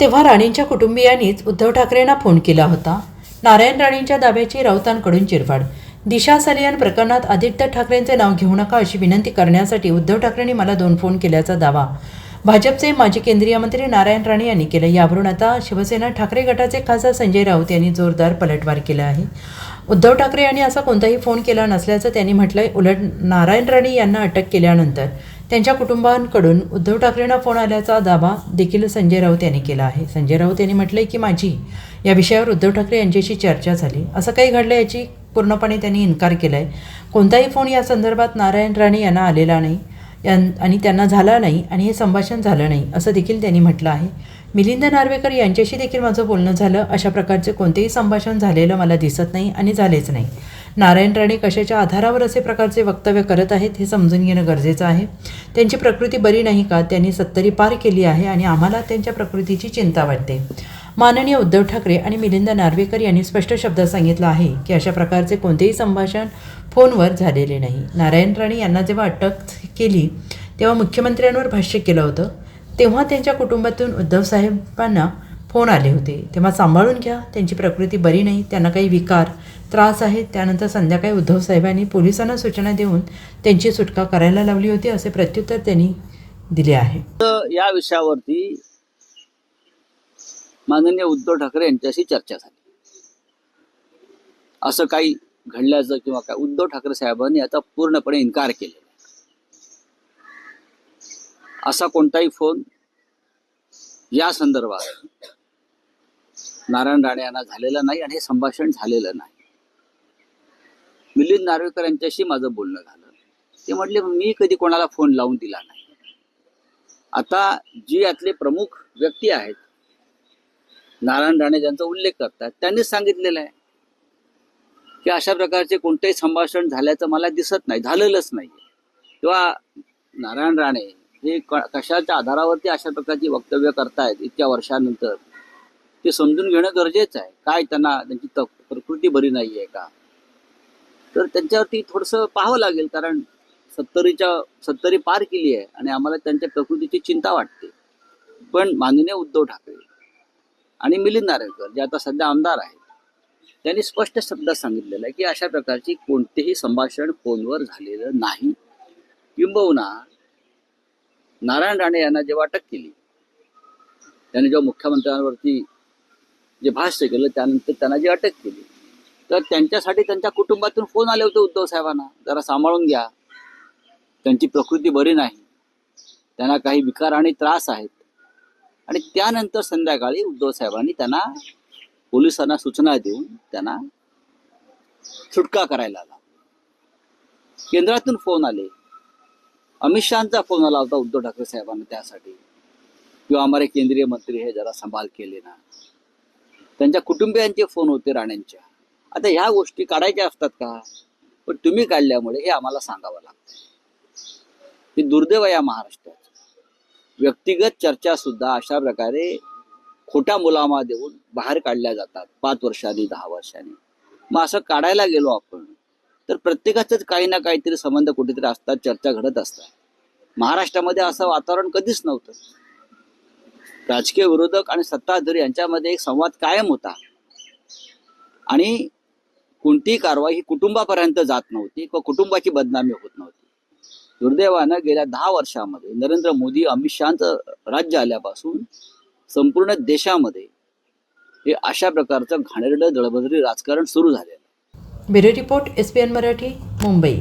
तेव्हा राणेंच्या कुटुंबियांनीच उद्धव ठाकरेंना फोन केला होता. नारायण राणेंच्या दाव्याची राऊतांकडून चिरफाड. दिशा सलियान प्रकरणात आदित्य ठाकरेंचे नाव घेऊ नका अशी विनंती करण्यासाठी उद्धव ठाकरेंनी मला दोन फोन केल्याचा दावा. भाजपचे माजी केंद्रीय मंत्री नारायण राणे यांनी केलं. यावरून आता शिवसेना ठाकरे गटाचे खासदार संजय राऊत यांनी जोरदार पलटवार केला आहे. उद्धव ठाकरे यांनी असा कोणताही फोन केला नसल्याचं त्यांनी म्हटलंय. उलट नारायण राणे यांना अटक केल्यानंतर त्यांच्या कुटुंबांकडून उद्धव ठाकरेंना फोन आल्याचा दावा देखील संजय राऊत यांनी केला आहे. संजय राऊत यांनी म्हटलंय की माझी या विषयावर उद्धव ठाकरे यांच्याशी चर्चा झाली. असं काही घडलं याची पूर्णपणे त्यांनी इन्कार केला आहे कोणताही फोन या संदर्भात नारायण राणे यांना आलेला नाही. यां आणि त्यांना झाला नाही आणि हे संभाषण झालं नाही असं देखील त्यांनी म्हटलं आहे. मिलिंद नार्वेकर यांच्याशी देखील माझं बोलणं झालं. अशा प्रकारचे कोणतेही संभाषण झालेलं मला दिसत नाही आणि झालेच नाही. नारायण राणे कशाच्या आधारावर असे प्रकारचे वक्तव्य करत आहेत हे समजून घेणं गरजेचं आहे. त्यांची प्रकृती बरी नाही का? त्यांनी सत्तरी पार केली आहे आणि आम्हाला त्यांच्या प्रकृतीची चिंता वाटते. माननीय उद्धव ठाकरे आणि मिलिंद नार्वेकर यांनी स्पष्ट शब्दात सांगितलं आहे की अशा प्रकारचे कोणतेही संभाषण फोनवर झालेले नाही. नारायण राणे यांना जेव्हा अटक केली तेव्हा मुख्यमंत्र्यांवर भाष्य केलं होतं. तेव्हा त्यांच्या कुटुंबातून उद्धव साहेबांना फोन आले होते. तेव्हा सांभाळून घ्या. त्यांची प्रकृती बरी नाही. त्यांना काही विकार त्रास आहेत. त्यानंतर संध्याकाळी उद्धव साहेबांनी पोलिसांना सूचना देऊन त्यांची सुटका करायला लावली होती असे प्रत्युत्तर त्यांनी दिले आहे. तर या विषयावरती माननीय उद्धव ठाकरे यांच्याशी चर्चा झाली. असं काही घडल्याचं किंवा काय उद्धव ठाकरे साहेबांनी आता पूर्णपणे इन्कार केलेला असा कोणताही फोन या संदर्भात नारायण राणे यांना झालेलं नाही आणि हे संभाषण झालेलं नाही. मिलिंद नार्वेकर यांच्याशी माझं बोलणं झालं. ते म्हटले मी कधी कोणाला फोन लावून दिला नाही. आता जी यातले प्रमुख व्यक्ती आहेत नारायण राणे ज्यांचा उल्लेख करतात त्यांनीच सांगितलेलं आहे की अशा प्रकारचे कोणतेही संभाषण झाल्याचं मला दिसत नाही झालेलंच नाही किंवा नारायण राणे हे कशाच्या आधारावरती अशा प्रकारची वक्तव्य करतायत इतक्या वर्षानंतर? ते समजून घेणं गरजेचं आहे. काय त्यांना त्यांची प्रकृती बरी नाही आहे का? तर त्यांच्यावरती थोडंसं पाहावं लागेल कारण सत्तरीच्या सत्तरी पार केली आहे आणि आम्हाला त्यांच्या प्रकृतीची चिंता वाटते. पण माननीय उद्धव ठाकरे आणि मिलिंद नारायणकर जे आता सध्या आमदार आहेत त्यांनी स्पष्ट शब्दात सांगितलेलं आहे की अशा प्रकारची कोणतेही संभाषण फोनवर झालेलं नाही. किंबहुना नारायण राणे यांना जेव्हा अटक केली त्यांनी जेव्हा मुख्यमंत्र्यांवरती जे भाष्य केलं त्यानंतर त्यांना जी अटक केली. तर त्यांच्यासाठी त्यांच्या कुटुंबातून फोन आले होते उद्धव साहेबांना. जरा सांभाळून घ्या. त्यांची प्रकृती बरी नाही. त्यांना काही विकार आणि त्रास आहेत. आणि त्यानंतर संध्याकाळी उद्धव साहेबांनी त्यांना पोलिसांना सूचना देऊन त्यांना सुटका करायला आला केंद्रातून फोन आले. अमित शहाचा फोन आला होता उद्धव ठाकरे साहेबांना त्यासाठी. किंवा आम्हाला केंद्रीय मंत्री हे जरा संभाल केले ना. त्यांच्या कुटुंबियांचे फोन होते राण्यांच्या आता ह्या गोष्टी काढायच्या असतात का? पण तुम्ही काढल्यामुळे हे आम्हाला सांगावं लागतं हे दुर्दैव या महाराष्ट्रात व्यक्तिगत चर्चा सुद्धा अशा प्रकारे खोटा मुलामा देऊन बाहेर काढल्या जातात पाच वर्षांनी दहा वर्षांनी मग असं काढायला गेलो आपण तर प्रत्येकाचेच काही ना काहीतरी संबंध कुठेतरी असतात चर्चा घडत असतात. महाराष्ट्रामध्ये असं वातावरण कधीच नव्हतं. राजकीय विरोधक आणि सत्ताधारी यांच्यामध्ये एक संवाद कायम होता. आणि कोणतीही कारवाई ही कुटुंबापर्यंत जात नव्हती किंवा कुटुंबाची बदनामी होत नव्हती. दुर्दैवानं गेल्या दहा वर्षामध्ये नरेंद्र मोदी अमित शहाचं राज्य आल्यापासून संपूर्ण देशामध्ये हे अशा प्रकारचं घाणेरडं दळबदरी राजकारण सुरू झालेलं आहे. Bureau report S P N Marathi Mumbai.